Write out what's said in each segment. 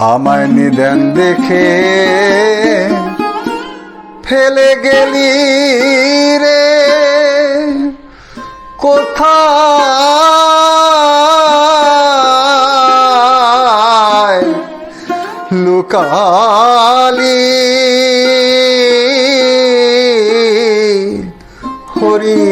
আমায় নিদেন দেখে ফেলে গেলি রে। কোথায় লুকালি? হরি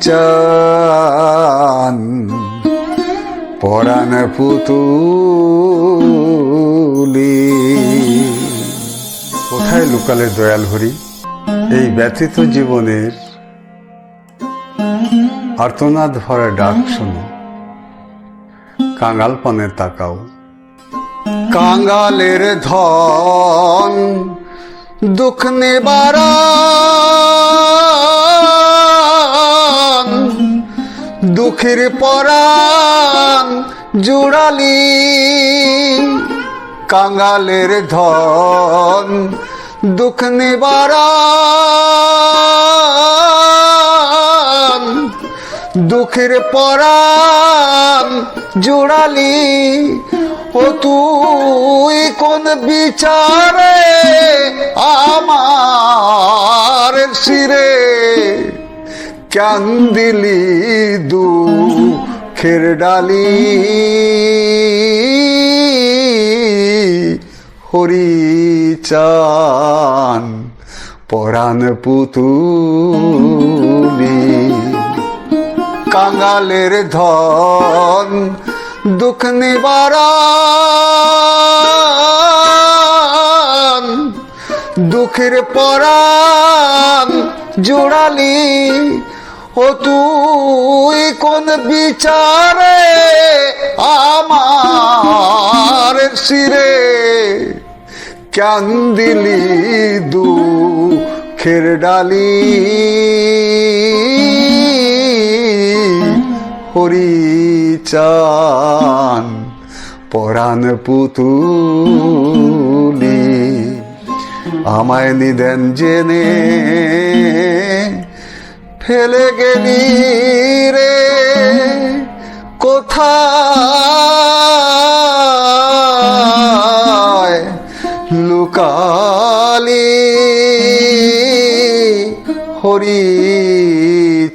চান পরাণ পুতুলি লুকালে দয়াল হরি, এই ব্যথিত জীবনের আর্তনাদ ভরা ডাক শুনো। কাঙাল পানে তাকাও। কাঙ্গালের ধন দুঃখ নিবারণ, দুঃখের পরাণ জুড়ালি। কাঙ্গালের ধন দুঃখ নিবারণ দুঃখের পরাণ জোড়ালি। ও তুই কোন বিচারে আমার শিরে কান্দিলি দুঃখের ডালি? হরি চান, পরাণ পুতুলি। কাঙালের ধন দুঃখ নিবারণ, দুঃখের পরাণ জোড়ালি। ও তুই কোন বিচারে আমার শিরে কান্দিলি দুঃখের ডালি। হরি চান পরাণ পুতুলি। আমায় নিদেন জেনে ফেলে গেলি রে। কোথায় হরি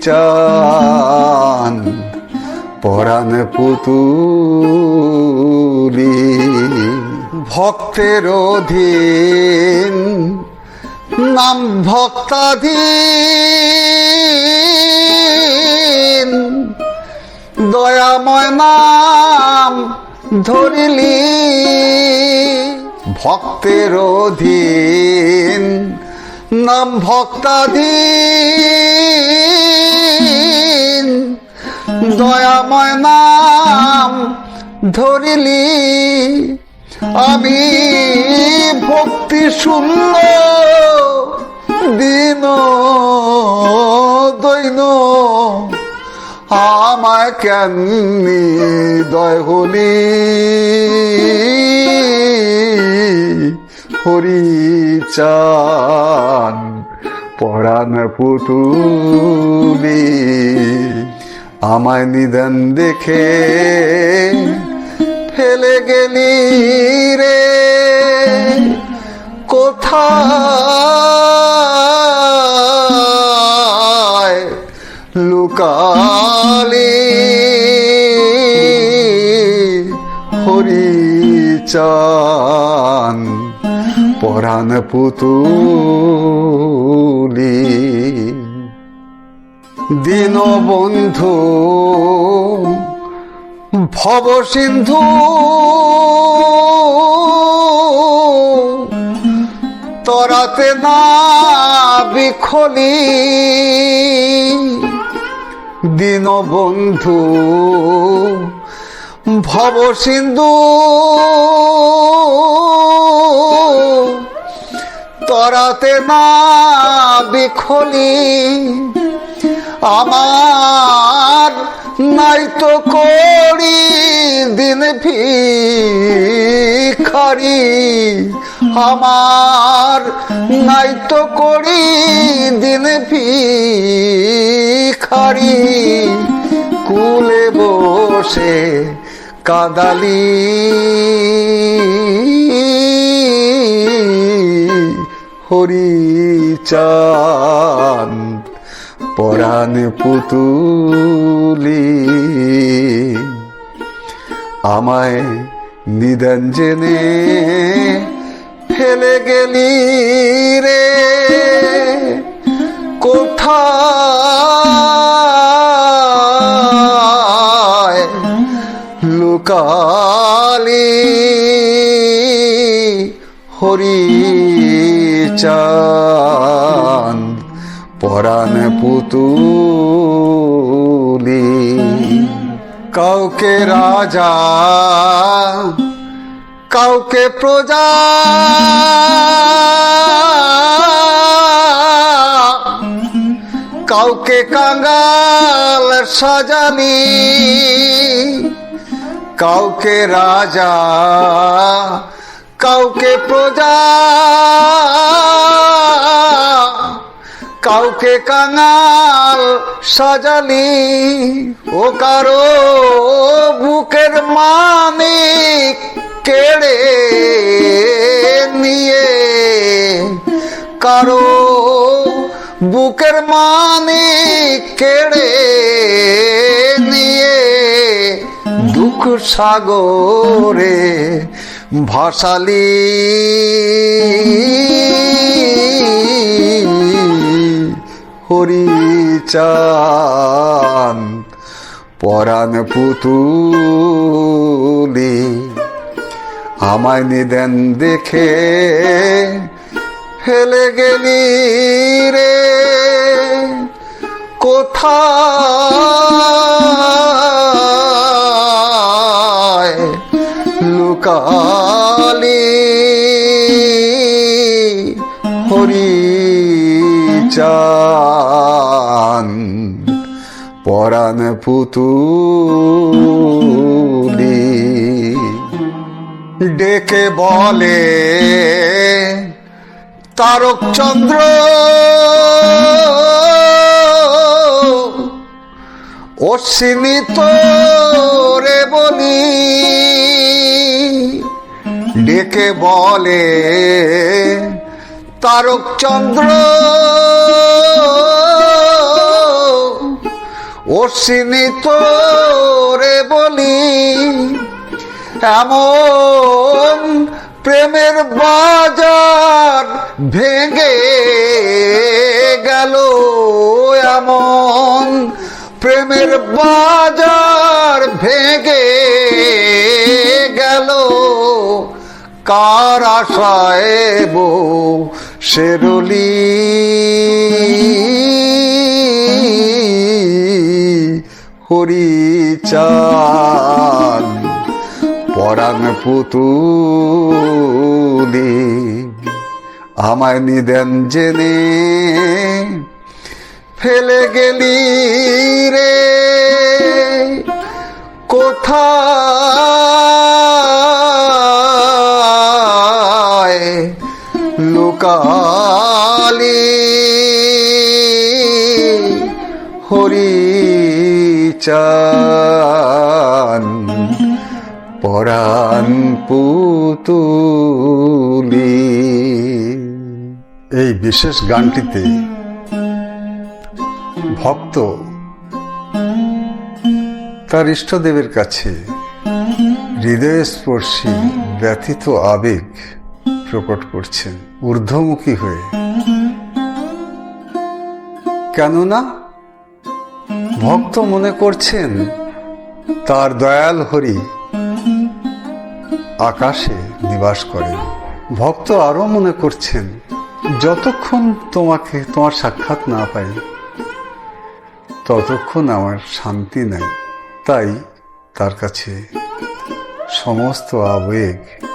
চান পরাণ পুতুলি ভক্তের অধীন নাম ভক্তাধীন। দয়াময় নাম ধরিলি। ভক্তের অধীন নাম ভক্তাধীন। দয়াময় নাম ধরিলি। আমি ভক্তি শূন্য দিন দৈন। আমায় কেন দয় হলি? হরি চান পরাণ পুতুলি। আমায় নিদান দেখে ফেলে গেলি রে। কোথায় পরাণ পুতুলি। দিন বন্ধু ভব সিন্ধু তরাতে না বিখলি। দিন বন্ধু ভব সিন্ধু তরাতে না বিখলি আমার নাই তো করি দিন ভিখারি। আমার নাই তো করি দিন ভিখারি। কুলে বসে কাদালি। চান পরাণ পুতুলি। আমায় নিদান জেনে ফেলে গেলি রে। কোথায় লুকালি? হরি চান পরাণ পুতুলি। কাউকে রাজা কাউকে প্রজা। কাউকে কাঙ্গাল সাজালি কাউকে রাজা কাউকে প্রজা, কাউকে কাঙাল সাজালি, ও কারও বুকের মানিক কেড়ে নিয়ে। কারও বুকের মানিক কেড়ে নিয়ে দুঃখ সাগরে ভাসালি। হরি চান পরাণ পুতুলি আমায় নিদেন দেখে ফেলে গেলি রে। কোথায় লুকালি হরি চান পরাণ পুতুলি ডেকে বলে তারক চন্দ্র অশ্বিনী তো রে বলি। ডেকে বলে তারক চন্দ্র অশ্বিনী রে বলি, এমন প্রেমের বাজার ভেঙে গেল, এমন প্রেমের বাজার ভেঙে কার আশায় বো শেরলি। হরি চান পরাণ পুতুলি, আমায় নিদেন জেনে ফেলে গেলি রে। কোথায় লুকালি। হরি চান, পরাণ পুতুলি। এই বিশেষ গানটিতে ভক্ত তার ইষ্টদেবের কাছে হৃদয়স্পর্শী ব্যথিত আবেগ প্রকট করছেন। ঊর্ধ্বমুখী হয়ে। কেননা ভক্ত মনে করছেন তার দয়াল হরি আকাশে নিবাস করেন। ভক্ত আরও মনে করছেন, যতক্ষণ তোমাকে তোমার সাক্ষাৎ না পাই, ততক্ষণ আমার শান্তি নাই। তাই তার কাছে সমস্ত আবেগ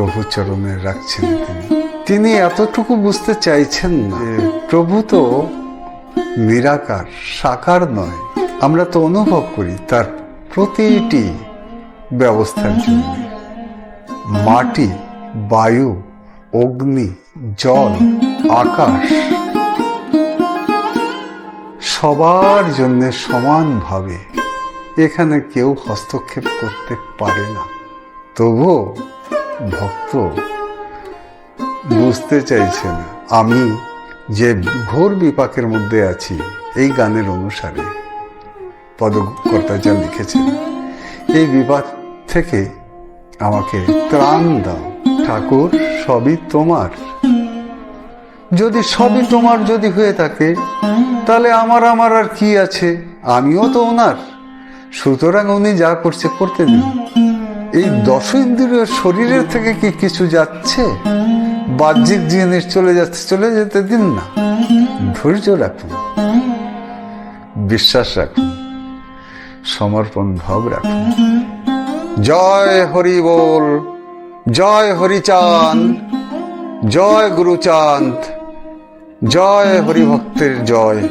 প্রভু চরণে রাখছেন তিনি। তিনি এতটুকু বুঝতে চাইছেন যে প্রভু তো নিরাকার, সাকার নয়। আমরা তো অনুভব করি তার প্রতিটি ব্যবস্থার জন্য। মাটি, বায়ু, অগ্নি, জল, আকাশ, সবার জন্য সমানভাবে। এখানে কেউ হস্তক্ষেপ করতে পারে না। তবুও ভক্ত বুঝতে চাইছেন, আমি যে ঘোর বিপাকের মধ্যে আছি, এই গানের অনুসারে পদকর্তা যা লিখেছেন, এই বিপাক থেকে আমাকে ত্রাণ দাও। ঠাকুর, সবই তোমার। যদি সবই তোমার যদি হয়ে থাকে, তাহলে আমার আমার আর কি আছে? আমিও তো ওনার। সুতরাং উনি যা করছে, করতে দিন। এই দশ ইন্দ্রিয় শরীরের থেকে কি কিছু যাচ্ছে? বাহ্যিক জিনিস চলে যাচ্ছে, চলে যেতে দিন না। ধৈর্য রাখুন। বিশ্বাস রাখুন। সমর্পণ, ভাব রাখুন। জয় হরি বল, জয় হরিচাঁদ জয় গুরুচাঁদ জয় হরিভক্তের জয়।